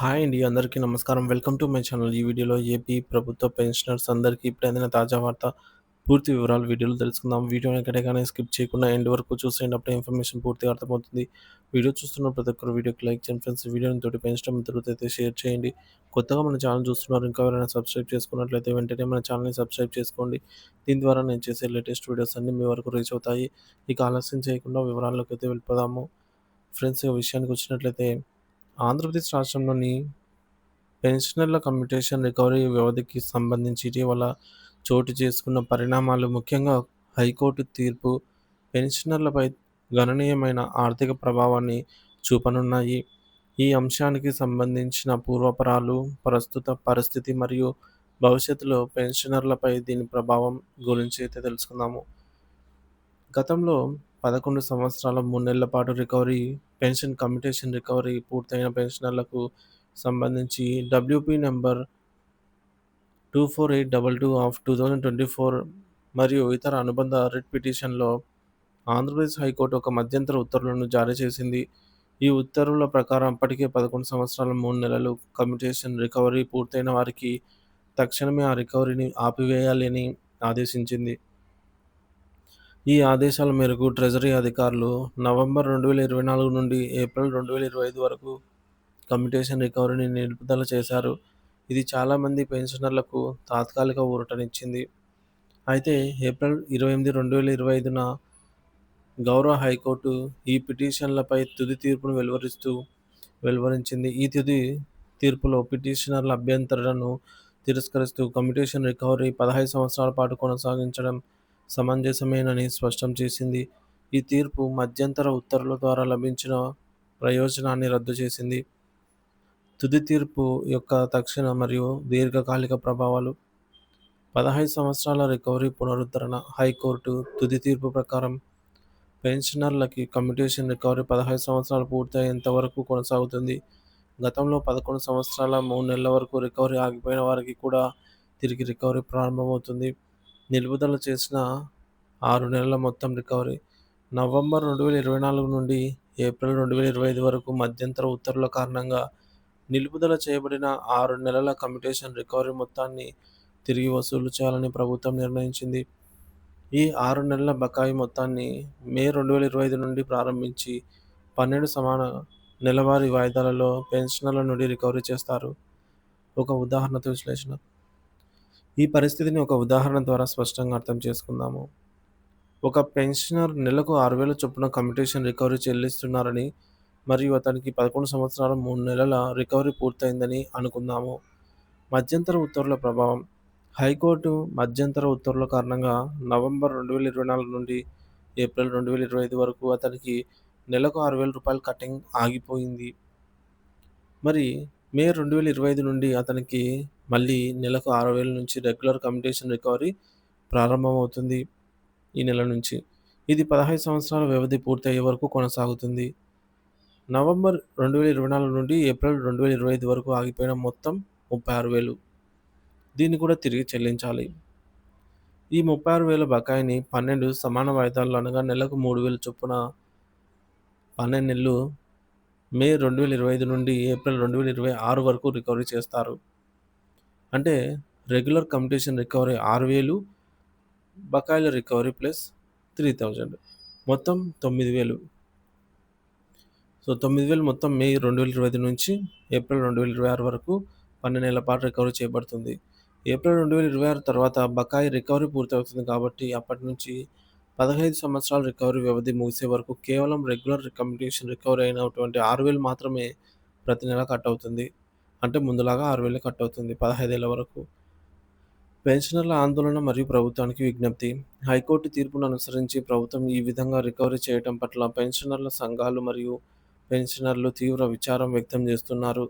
Hi అండి అందరికీ నమస్కారం. Welcome to my channel. ఈ వీడియోలో ఏపీ ప్రభుత్వ పెన్షనర్స్ అందరికీ ఇప్పుడు అందిన తాజా వార్త పూర్తి వివరాలు వీడియోలో తెలుసుకుందాం. వీడియోని ఎక్కడైనా స్కిప్ చేయకుండా ఎండ్ వరకు చూసేటప్పుడు ఇన్ఫర్మేషన్ పూర్తిగా అర్థమవుతుంది. వీడియో చూస్తున్న ప్రతి ఒక్కరు వీడియోకి లైక్ చేయండి ఫ్రెండ్స్. వీడియోని తోటి పెంచడం మిత్రులతో షేర్ చేయండి. కొత్తగా మన ఛానల్ చూస్తున్నారు ఇంకా ఎవరైనా సబ్స్క్రైబ్ చేసుకున్నట్లయితే వెంటనే మన ఛానల్ని సబ్స్క్రైబ్ చేసుకోండి. దీని ద్వారా నేను చేసే లేటెస్ట్ వీడియోస్ అన్ని మీ వరకు రీచ్ అవుతాయి. ఇక ఆలస్యం చేయకుండా వివరాల్లోకి అయితే వెళ్ళిపోదాము. ఫ్రెండ్స్ విషయానికి వచ్చినట్లయితే ఆంధ్రప్రదేశ్ రాష్ట్రంలోని పెన్షనర్ల కమ్యూటేషన్ రికవరీ వ్యవధికి సంబంధించి ఇటీవల చోటు చేసుకున్న పరిణామాలు ముఖ్యంగా హైకోర్టు తీర్పు పెన్షనర్లపై గణనీయమైన ఆర్థిక ప్రభావాన్ని చూపనున్నాయి. ఈ అంశానికి సంబంధించిన పూర్వపరాలు ప్రస్తుత పరిస్థితి మరియు భవిష్యత్తులో పెన్షనర్లపై దీని ప్రభావం గురించి అయితే తెలుసుకుందాము. గతంలో పదకొండు సంవత్సరాల మూడు నెలల పాటు రికవరీ పెన్షన్ కమ్యూటేషన్ రికవరీ పూర్తయిన పెన్షనర్లకు సంబంధించి WP number two four eight double two of two thousand twenty four మరియు ఇతర అనుబంధ రిట్ పిటిషన్లో ఆంధ్రప్రదేశ్ హైకోర్టు ఒక మధ్యంతర ఉత్తర్వులను జారీ చేసింది. ఈ ఉత్తర్వుల ప్రకారం అప్పటికే పదకొండు సంవత్సరాల మూడు నెలలు కమ్యూటేషన్ రికవరీ పూర్తయిన వారికి తక్షణమే ఆ రికవరీని ఆపివేయాలని ఆదేశించింది. ఈ ఆదేశాల మేరకు ట్రెజరీ అధికారులు నవంబర్ రెండు వేల ఇరవై నాలుగు నుండి ఏప్రిల్ రెండు వేల ఇరవై ఐదు వరకు కమ్యూటేషన్ రికవరీని నిలుపుదల చేశారు. ఇది చాలామంది పెన్షనర్లకు తాత్కాలిక ఊరటనిచ్చింది. అయితే ఏప్రిల్ ఇరవై ఎనిమిది రెండు వేల ఇరవై ఐదున గౌరవ హైకోర్టు ఈ పిటిషన్లపై తుది తీర్పును వెలువరిస్తూ వెలువరించింది. ఈ తుది తీర్పులో పిటిషనర్ల అభ్యంతరాలను తిరస్కరిస్తూ కమ్యూటేషన్ రికవరీ పదహైదు సంవత్సరాల పాటు కొనసాగించడం సమంజసమేనని స్పష్టం చేసింది. ఈ తీర్పు మధ్యంతర ఉత్తర్వుల ద్వారా లభించిన ప్రయోజనాన్ని రద్దు చేసింది. తుది తీర్పు యొక్క తక్షణ మరియు దీర్ఘకాలిక ప్రభావాలు. పదహైదు సంవత్సరాల రికవరీ పునరుద్ధరణ హైకోర్టు తుది తీర్పు ప్రకారం పెన్షనర్లకి కమ్యూటేషన్ రికవరీ పదహైదు సంవత్సరాలు పూర్తయ్యేంత వరకు కొనసాగుతుంది. గతంలో పదకొండు సంవత్సరాల మూడు నెలల వరకు రికవరీ ఆగిపోయిన వారికి కూడా తిరిగి రికవరీ ప్రారంభమవుతుంది. నిలుపుదల చేసిన ఆరు నెలల మొత్తం రికవరీ. నవంబర్ రెండు వేల ఇరవై నాలుగు నుండి ఏప్రిల్ రెండు వేల ఇరవై ఐదు వరకు మధ్యంతర ఉత్తర్వుల కారణంగా నిలుపుదల చేయబడిన ఆరు నెలల కమ్యూటేషన్ రికవరీ మొత్తాన్ని తిరిగి వసూలు చేయాలని ప్రభుత్వం నిర్ణయించింది. ఈ ఆరు నెలల బకాయి మొత్తాన్ని మే రెండు వేల ఇరవై ఐదు నుండి ప్రారంభించి పన్నెండు సమాన నెలవారీ వాయిదాలలో పెన్షనర్ల నుండి రికవరీ చేస్తారు. ఒక ఉదాహరణతో విశ్లేషణ. ఈ పరిస్థితిని ఒక ఉదాహరణ ద్వారా స్పష్టంగా అర్థం చేసుకుందాము. ఒక పెన్షనర్ నెలకు ఆరు వేల చొప్పున కమ్యూటేషన్ రికవరీ చెల్లిస్తున్నారని మరియు అతనికి పదకొండు సంవత్సరాల మూడు నెలల రికవరీ పూర్తయిందని అనుకుందాము. మధ్యంతర ఉత్తర్వుల ప్రభావం. హైకోర్టు మధ్యంతర ఉత్తర్వుల కారణంగా నవంబర్ రెండు వేల ఇరవై నాలుగు నుండి ఏప్రిల్ రెండు వేల ఇరవై ఐదు వరకు అతనికి నెలకు ఆరు వేల రూపాయల కటింగ్ ఆగిపోయింది. మరి మే రెండు వేల ఇరవై ఐదు నుండి అతనికి మళ్ళీ నెలకు ఆరు వేల నుంచి రెగ్యులర్ కమ్యూనికేషన్ రికవరీ ప్రారంభమవుతుంది ఈ నెల నుంచి. ఇది పదహైదు సంవత్సరాల వ్యవధి పూర్తయ్యే వరకు కొనసాగుతుంది. నవంబర్ రెండు వేల ఇరవై నాలుగు నుండి ఏప్రిల్ రెండు వేల ఇరవై ఐదు వరకు ఆగిపోయిన మొత్తం ముప్పై ఆరు వేలు. దీన్ని కూడా తిరిగి చెల్లించాలి. ఈ ముప్పై ఆరు వేల బకాయిని పన్నెండు సమాన వాయిదాలు అనగా నెలకు మూడు వేలు చొప్పున పన్నెండు నెలలు మే రెండు వేల ఇరవై ఐదు నుండి ఏప్రిల్ రెండు వేల ఇరవై ఆరు వరకు రికవరీ చేస్తారు. అంటే రెగ్యులర్ కమ్యూటేషన్ రికవరీ ఆరు వేలు బకాయిల రికవరీ ప్లస్ త్రీ థౌజండ్ మొత్తం తొమ్మిది వేలు. సో తొమ్మిది వేలు మొత్తం మే రెండు వేల ఇరవై ఐదు నుంచి ఏప్రిల్ రెండు వేల ఇరవై ఆరు వరకు పన్నెండు నెలల పాటు రికవరీ చేయబడుతుంది. ఏప్రిల్ రెండు వేల ఇరవై ఆరు తర్వాత బకాయి రికవరీ పూర్తవుతుంది కాబట్టి అప్పటి నుంచి పదహైదు సంవత్సరాల రికవరీ వ్యవధి ముగిసే వరకు కేవలం రెగ్యులర్ కమ్యూనికేషన్ రికవరీ అయినటువంటి ఆరు వేలు మాత్రమే ప్రతి నెల కట్ అవుతుంది. అంటే ముందులాగా ఆరు వేలు కట్ అవుతుంది పదహైదేళ్ళ వరకు. పెన్షనర్ల ఆందోళన మరియు ప్రభుత్వానికి విజ్ఞప్తి. హైకోర్టు తీర్పును అనుసరించి ప్రభుత్వం ఈ విధంగా రికవరీ చేయడం పట్ల పెన్షనర్ల సంఘాలు మరియు పెన్షనర్లు తీవ్ర విచారం వ్యక్తం చేస్తున్నారు.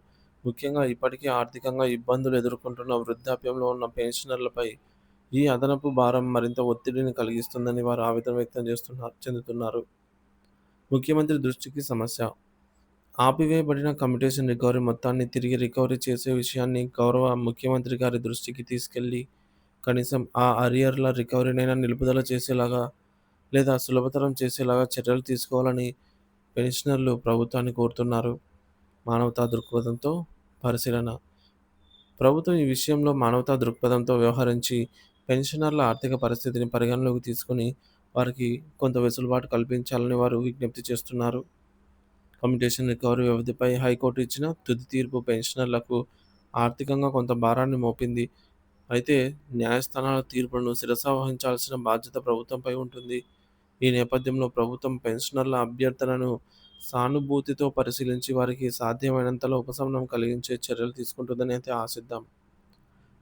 ముఖ్యంగా ఇప్పటికీ ఆర్థికంగా ఇబ్బందులు ఎదుర్కొంటున్న వృద్ధాప్యంలో ఉన్న పెన్షనర్లపై ఈ అదనపు భారం మరింత ఒత్తిడిని కలిగిస్తుందని వారు ఆవేదన వ్యక్తం చేస్తున్నారు చెందుతున్నారు. ముఖ్యమంత్రి దృష్టికి సమస్య ఆపివేయబడిన కమిటేషన్ రికవరీ మొత్తాన్ని తిరిగి రికవరీ చేసే విషయాన్ని గౌరవ ముఖ్యమంత్రి గారి దృష్టికి తీసుకెళ్ళి కనీసం ఆ అరియర్ల రికవరీనైనా నిలుపుదల చేసేలాగా లేదా సులభతరం చేసేలాగా చర్యలు తీసుకోవాలని పెన్షనర్లు ప్రభుత్వాన్ని కోరుతున్నారు. మానవతా దృక్పథంతో పరిశీలన. ప్రభుత్వం ఈ విషయంలో మానవతా దృక్పథంతో వ్యవహరించి పెన్షనర్ల ఆర్థిక పరిస్థితిని పరిగణలోకి తీసుకుని వారికి కొంత వెసులుబాటు కల్పించాలని వారు విజ్ఞప్తి చేస్తున్నారు. కమ్యూటేషన్ రికవరీ వ్యవధిపై హైకోర్టు ఇచ్చిన తుది తీర్పు పెన్షనర్లకు ఆర్థికంగా కొంత భారాన్ని మోపింది. అయితే న్యాయస్థానాల తీర్పులను శిరస వహించాల్సిన బాధ్యత ప్రభుత్వంపై ఉంటుంది. ఈ నేపథ్యంలో ప్రభుత్వం పెన్షనర్ల అభ్యర్థనను సానుభూతితో పరిశీలించి వారికి సాధ్యమైనంతలో ఉపశమనం కలిగించే చర్యలు తీసుకుంటుందని అయితే ఆశిద్దాం.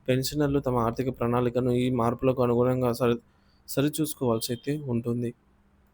పెన్షనర్లు తమ ఆర్థిక ప్రణాళికను ఈ మార్పులకు అనుగుణంగా సరి సరిచూసుకోవాల్సి అయితే ఉంటుంది.